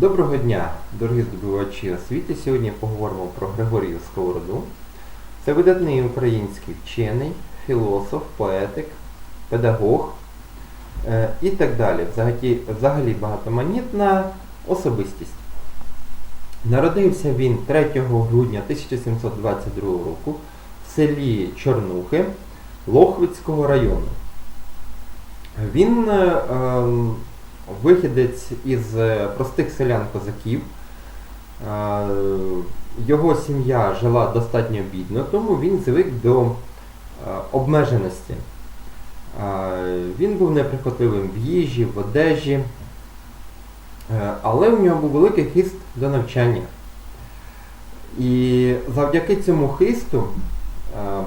Доброго дня, дорогі здобувачі освіти. Сьогодні поговоримо про Григорія Сковороду. Це видатний український вчений, філософ, поетик, педагог е, і так далі. Взагалі, взагалі багатоманітна особистість. Народився він 3 грудня 1722 року в селі Чорнухи Лохвицького району. Він е, ем, вихідець із е, простих селян-козаків. Е, Його сім'я жила достатньо бідно, тому він звик до е, обмеженості. Він був неприхотливим в їжі, в одежі, але у нього був великий хист до навчання. І завдяки цьому хисту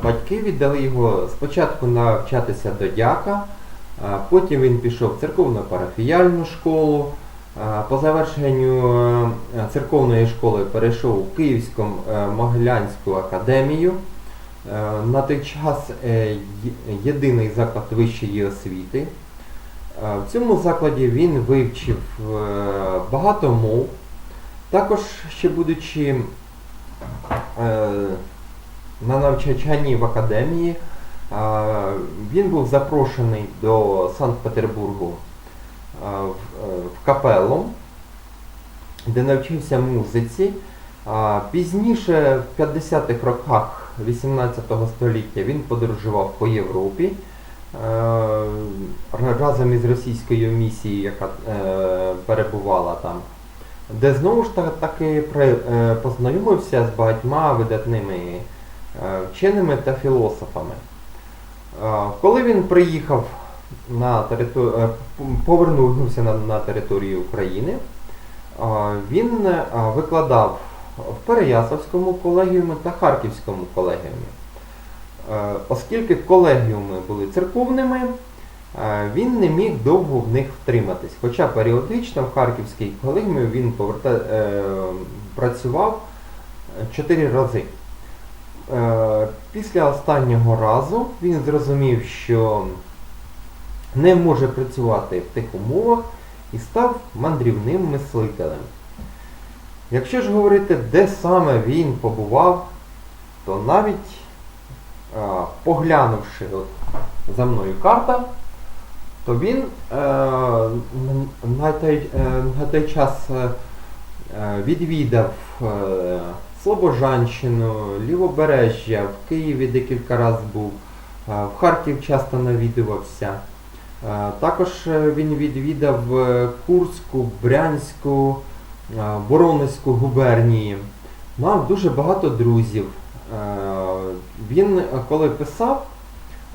батьки віддали його спочатку навчатися до дяка, Потім він пішов в церковно-парафіяльну школу. По завершенню е, церковної школи перейшов у Київську е, Могилянську академію. Е, На той час єдиний заклад вищої освіти. В цьому закладі він вивчив багато мов. Також ще будучи на навчанні в академії, Він був запрошений до Санкт-Петербургу в, е, капелу, де навчився музиці. Пізніше, в 50-х роках 18 століття, він подорожував по Європі е, разом із російською місією, яка е, перебувала там, де знову ж таки познайомився з багатьма видатними вченими та філософами. Е, Коли він приїхав на територію, повернувся на, на територію України, е, він е, викладав в Переяславському колегіумі та Харківському колегіумі. Е, Оскільки колегіуми були церковними, е, він не міг довго в них втриматись. Хоча періодично в Харківській колегіумі він поверта... е, працював 4 рази. Після останнього разу він зрозумів, що не може працювати в тих умовах і став мандрівним мислителем. Якщо ж говорити, де саме він побував, то навіть е, поглянувши от за мною карта, то він е, на, той, е, на той час відвідав Слобожанщину, Лівобережжя, в Києві декілька разів був, в Харків часто навідувався. Також е, він відвідав е, Курську, Брянську, Воронезьку губернії. Мав дуже багато друзів. Він, коли писав,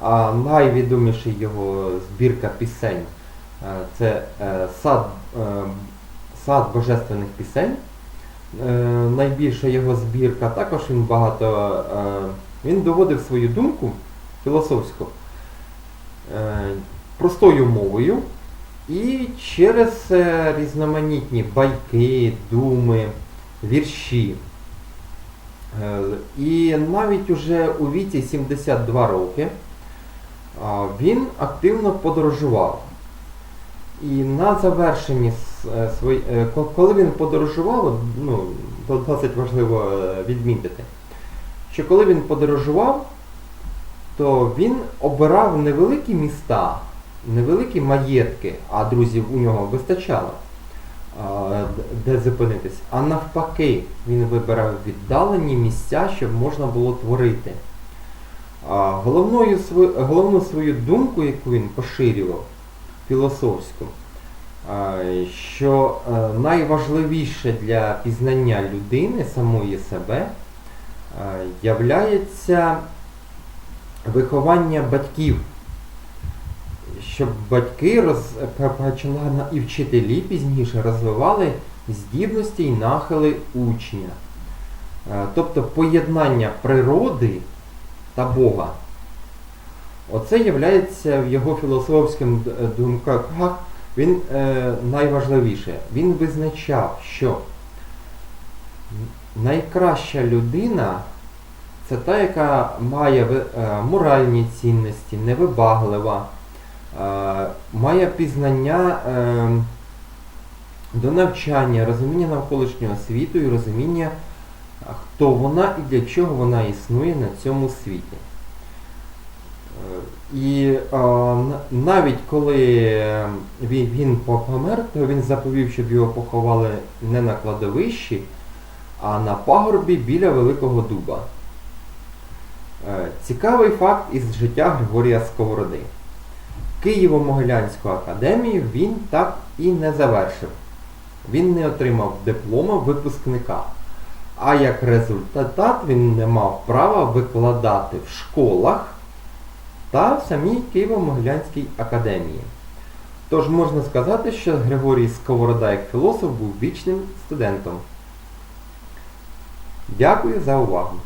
а найвідоміший його збірка пісень це е, сад, сад божественних пісень. Е, Найбільша його збірка. Також він багато. е, Він доводив свою думку філософську е, простою мовою і через різноманітні байки, думи, вірші. І навіть уже у віці 72 роки він активно подорожував. І на завершенні е, свої, е, коли він подорожував, ну, досить важливо е, відмітити, що коли він подорожував, то він обирав невеликі міста, невеликі маєтки, а друзів у нього вистачало, де зупинитись. А навпаки, він вибирав віддалені місця, щоб можна було творити. Головною, головну свою думку, яку він поширював, філософську, що е, найважливіше для пізнання людини, самої себе, е, являється виховання батьків. Щоб батьки роз, на- і вчителі пізніше розвивали здібності і нахили учня. Е, Тобто поєднання природи та Бога. Оце є в його філософським д- думках. Він е, найважливіше. Він визначав, що найкраща людина це та, яка має е, моральні цінності, невибаглива, е, має пізнання е, до навчання, розуміння навколишнього світу і розуміння, хто вона і для чого вона існує на цьому світі. І навіть коли е, він, він помер, то він заповів, щоб його поховали не на кладовищі, а на пагорбі біля Великого Дуба. Е, Цікавий факт із життя Григорія Сковороди. Києво-Могилянську академію він так і не завершив. Він не отримав диплома випускника. А як результат він не мав права викладати в школах та в самій Києво-Могилянській академії. Тож можна сказати, що Григорій Сковорода як філософ був вічним студентом. Дякую за увагу.